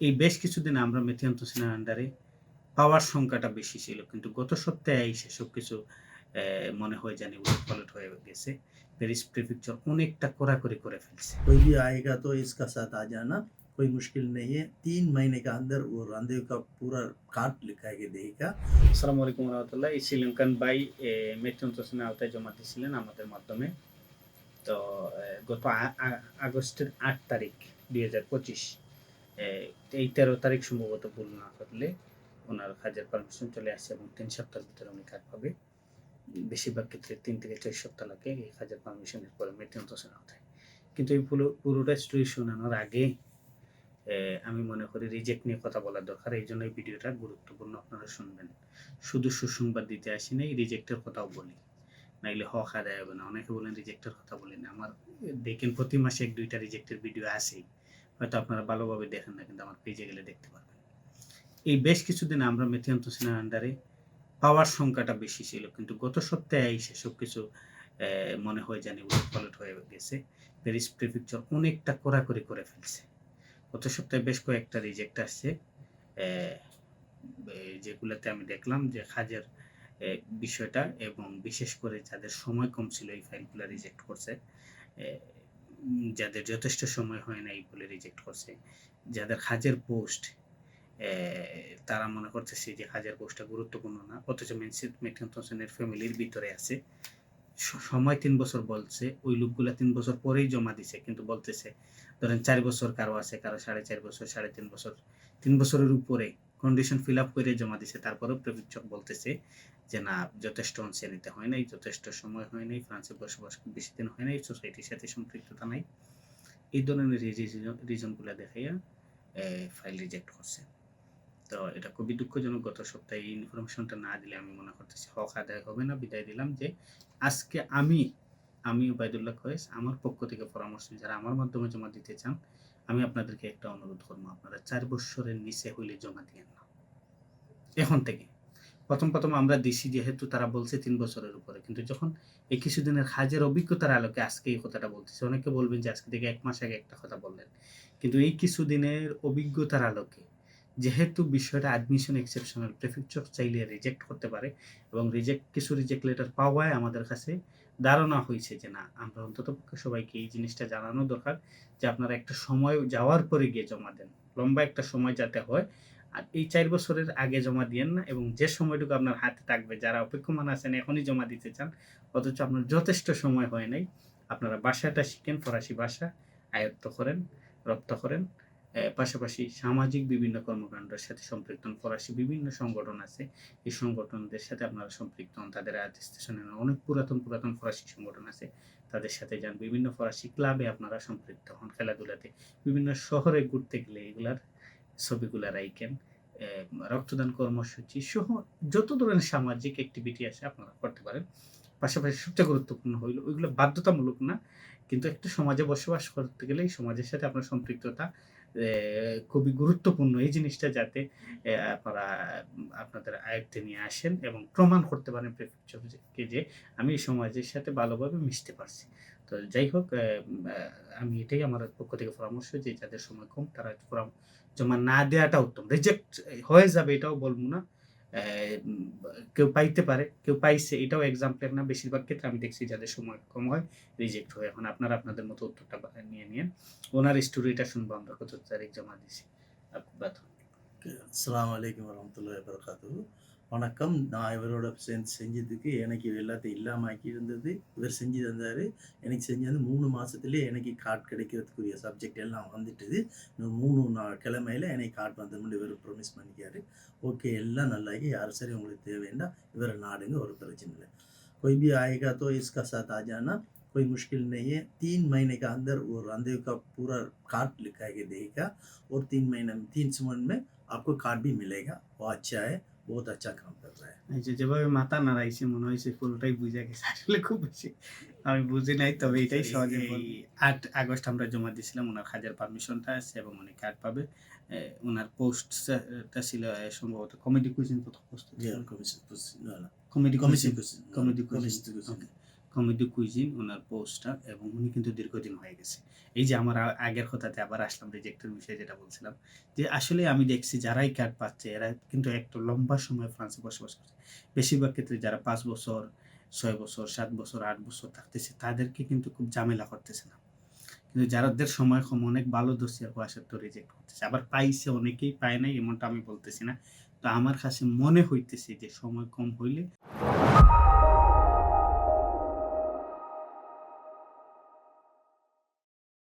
এই বেশ কিছুদিন আমরা মেথিয়ান্ত সিনার আন্ডারে পাওয়ার সংখ্যাটা বেশি ছিল কিন্তু গত সপ্তাহে এসে সব কিছু মনে হয় জানি উলট পালট হয়ে গেছে প্যারিস প্রিফেকচার অনেকটা কড়াকড়ি করে ফেলছে कोई भी आएगा तो इसका साथ आ जाना कोई मुश्किल नहीं है तीन महीने के अंदर वो रामदेव का पूरा कार्ड लिखा के देगा আসসালামু আলাইকুম রহমতুল্লাহ এই শ্রীলঙ্কান ভাই মেথিয়ান্ত সিনার আওতায় জমা দিয়েছিলেন আমাদের মাধ্যমে তো এ, গত আ- আ- আগস্টের আট তারিখ দুই হাজার পঁচিশ এই তেরো তারিখ সম্ভবত ভুল না করলে ওনার কাজের পারমিশন চলে আসছে এবং তিন সপ্তাহের ভিতরে উনি কাজ পাবে। বেশিরভাগ ক্ষেত্রে তিন থেকে চার সপ্তাহ লাগে এই কাজের পারমিশনের পরে মৃত্যুন্ত আওতায় কিন্তু এই পুরো, পুরোটা স্টোরি শোনানোর আগে আমি মনে করি রিজেক্ট নিয়ে কথা বলা দরকার। এই জন্য এই ভিডিওটা গুরুত্বপূর্ণ আপনারা শুনবেন। শুধু সুসংবাদ দিতে আসি না এই রিজেক্টের কথাও বলি। নাইলে হক আদায় হবে না। অনেকে বলেন রিজেক্টের কথা বলি না। আমার দেখেন প্রতি মাসে এক দুইটা রিজেক্টের ভিডিও আসেই। হয়তো আপনারা ভালোভাবে দেখেন না কিন্তু আমার পেজে গেলে দেখতে পারবেন। এই বেশ কিছুদিন আমরা মেথিয়ান্ত সিনার আন্ডারে পাওয়ার সংখ্যাটা বেশি ছিল কিন্তু গত সপ্তাহে এসে সব কিছু মনে হয় জানি উলট পালট হয়ে গেছে। প্যারিস প্রিফেকচার অনেকটা কড়াকড়ি করে ফেলছে। গত সপ্তাহে বেশ কয়েকটা রিজেক্ট আসছে। যেগুলোতে আমি দেখলাম যে কাজের এ, বিষয়টা এবং বিশেষ করে যাদের সময় কম ছিল এই ফাইলগুলো রিজেক্ট করছে যাদের যথেষ্ট সময় হয় না এই বলে রিজেক্ট করছে। যাদের কাজের পোস্ট তারা মনে করতেছে যে হাজার পোস্টটা গুরুত্বপূর্ণ না, অথচ মেকটন হোসেনের ফ্যামিলির ভিতরে আছে। সময় তিন বছর বলছে, ওই লোকগুলা তিন বছর পরেই জমা দিছে, কিন্তু বলতেছে, ধরেন চার বছর কারও আছে, কারও সাড়ে চার বছর, সাড়ে তিন বছর, তিন বছরের উপরে। কন্ডিশন ফিল আপ করে জমা দিছে, তারপরেও প্রবীক্ষক বলতেছে যে, না, যথেষ্ট অংশ নিতে হয় নাই, যথেষ্ট সময় হয় নাই, ফ্রান্সে বসবাস বেশি দিন হয় নাই, সোসাইটির সাথে সম্পৃক্ততা নাই। এই ধরনের রিজনগুলো দেখাইয়া ফাইল রিজেক্ট করছে। তো এটা খুবই দুঃখজনক, গত সপ্তাহে এই ইনফরমেশনটা না দিলে আমি মনে করতেছি, হক আদায় হবে না, বিদায় দিলাম যে, আজকে আমি আমি উবায়দুল্লাহ কয়েস আমার পক্ষ থেকে পরামর্শ যারা আমার মাধ্যমে জমা দিতে চান আমি আপনাদেরকে একটা অনুরোধ করব, আপনারা চার বৎসরের নিচে হইলে জমা দিয়েন না এখন থেকে। প্রথম প্রথম আমরা দিছি যেহেতু তারা বলছে তিন বছরের উপরে, কিন্তু যখন এই কিছুদিনের কাজের অভিজ্ঞতার আলোকে আজকে এই কথাটা বলতেছে, অনেকে বলবেন যে আজকে থেকে এক মাস আগে একটা কথা বললেন। কিন্তু এই কিছুদিনের অভিজ্ঞতার আলোকে যেহেতু বিষয়টা অ্যাডমিশন এক্সেপশনাল প্রেফেকচার চাইলে রিজেক্ট করতে পারে এবং রিজেক্ট কিছু রিজেক্ট লেটার পাওয়ায় আমাদের কাছে ধারণা হয়েছে যে না, আমরা অন্তত পক্ষে সবাইকে এই জিনিসটা জানানো দরকার যে আপনারা একটা সময় যাওয়ার পরে গিয়ে জমা দেন। লম্বা একটা সময় যাতে হয়। আর এই চার বছরের আগে জমা দিয়েন না এবং যে সময়টুকু আপনার হাতে থাকবে, যারা অপেক্ষমান আছেন, এখনই জমা দিতে চান, অথচ আপনার যথেষ্ট সময় হয় নাই, আপনারা বাসাটা শিখেন, ফরাসি ভাষা আয়ত্ত করেন, রপ্ত করেন। পাশাপাশি সামাজিক বিভিন্ন কর্মকাণ্ডের সাথে সম্পৃক্ত ফরাসি বিভিন্ন সংগঠন আছে। এই সংগঠনদের সাথে আপনারা সম্পৃক্ত হন। তাদের আয়াত স্টেশনে অনেক পুরাতন পুরাতন ফরাসি সংগঠন আছে। তাদের সাথে যান। বিভিন্ন ফরাসি ক্লাবে আপনারা সম্পৃক্ত হন খেলাধুলাতে। বিভিন্ন শহরে ঘুরতে গেলে এগুলার ছবিগুলা রাইকেন রক্তদান কর্মসূচি সহ যত ধরনের সামাজিক অ্যাক্টিভিটি আছে আপনারা করতে পারেন। পাশাপাশি সবচেয়ে গুরুত্বপূর্ণ হইল, ওইগুলো বাধ্যতামূলক না। কিন্তু একটা সমাজে বসবাস করতে গেলে এই সমাজের সাথে আপনার সম্পৃক্ততা খুবই গুরুত্বপূর্ণ এই জিনিসটা যাতে আপনারা, আপনাদের আয়ত্তে নিয়ে আসেন এবং প্রমাণ করতে পারেন প্রেফেকচারকে যে আমি সমাজের সাথে ভালোভাবে মিশতে পারছি। তো যাই হোক আমি এটাই আমার পক্ষ থেকে পরামর্শ যে যাদের সময় কম, তারা একটু জমা না দেওয়াটা উত্তম। রিজেক্ট হয়ে যাবে এটাও বলব না। কেউ পাইতে পারে, কেউ পাইছে, এটাও এক্সাম্পলের না। বেশিরভাগ ক্ষেত্রে আমি দেখছি যাদের সময় কম হয় রিজেক্ট হয়। এখন আপনারা আপনাদের মতো উত্তরটা নিয়ে নিয়ে ওনার স্টোরিটা শুনব আমরা কত তারিখ জমা দিছি আসসালামু আলাইকুম রহমতুল্লাহ বরকাতুহ। வணக்கம் நான் இவரோட செஞ்சு செஞ்சதுக்கு எனக்கு இது எல்லாத்தையும் இல்லாமல் ஆக்கி இருந்தது இவர் செஞ்சு தந்தார் எனக்கு செஞ்சு வந்து மூணு மாதத்துலேயே எனக்கு கார்டு கிடைக்கிறதுக்குரிய சப்ஜெக்ட் எல்லாம் வந்துட்டுது இன்னும் மூணு நாள் கிழமையில எனக்கு கார்டு வந்துடும் இவர் ப்ரொமிஸ் பண்ணிக்காரு ஓகே எல்லாம் நல்லாகி யாரும் சரி உங்களுக்கு தேவைன்னா இவரை நாடுங்க ஒரு பிரச்சனை இல்லை कोई भी आएगा तो इसका साथ आ जाना कोई मुश्किल नहीं है तीन महीने के अंदर वो रामदेव का पूरा कार्ड लिखा के देगा और तीन महीने में तीन मंथ में आपको कार्ड भी मिलेगा वो अच्छा है बहुत अच्छा काम कर रहा है এই যে যেভাবে মাথা নাড়াইছে মনে হয়েছে পুরোটাই বুঝে গেছে আসলে খুব বেশি আমি বুঝি নাই তবে এটাই সহজে এই- বল- আট আগস্ট আমরা জমা দিয়েছিলাম ওনার কাজের পারমিশনটা আছে এবং উনি কার্ড পাবে এ, ওনার পোস্টটা ছিল এ, সম্ভবত কমেডি কুইজিন প্রথম পোস্ট ये commission- कुछ- no, no, comedy commission cuisine कुछ- no, কমেডি commission কুইজিন कुछ- কমেডি কুইজিন ওনার পোস্টটা এবং উনি কিন্তু দীর্ঘদিন হয়ে গেছে এই যে আমার আগের কথাতে আবার আসলাম রিজেক্টের বিষয়ে যেটা বলছিলাম, যে আসলে আমি দেখছি যারাই কার্ড পাচ্ছে, এরা কিন্তু একটু লম্বা সময় ফ্রান্সে বসবাস করছে। বেশিরভাগ ক্ষেত্রে যারা পাঁচ বছর, ছয় বছর, সাত বছর, আট বছর থাকতেছে, তাদেরকে কিন্তু খুব ঝামেলা করতেছে না। কিন্তু যাদের সময় কম, অনেক ভালো দোষী পয়সা তো রিজেক্ট করতেছে। আবার পাইছে, অনেকেই পায় নাই, এমনটা আমি বলতেছি না। তো আমার কাছে মনে হইতেছে যে সময় কম হইলে